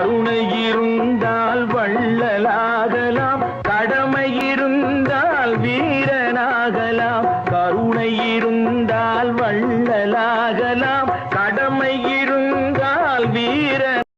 கருணை இருந்தால் வள்ளலாகலாம் கடமை இருந்தால் வீரனாகலாம். கருணை இருந்தால் வள்ளலாகலாம் கடமை இருந்தால் வீரன்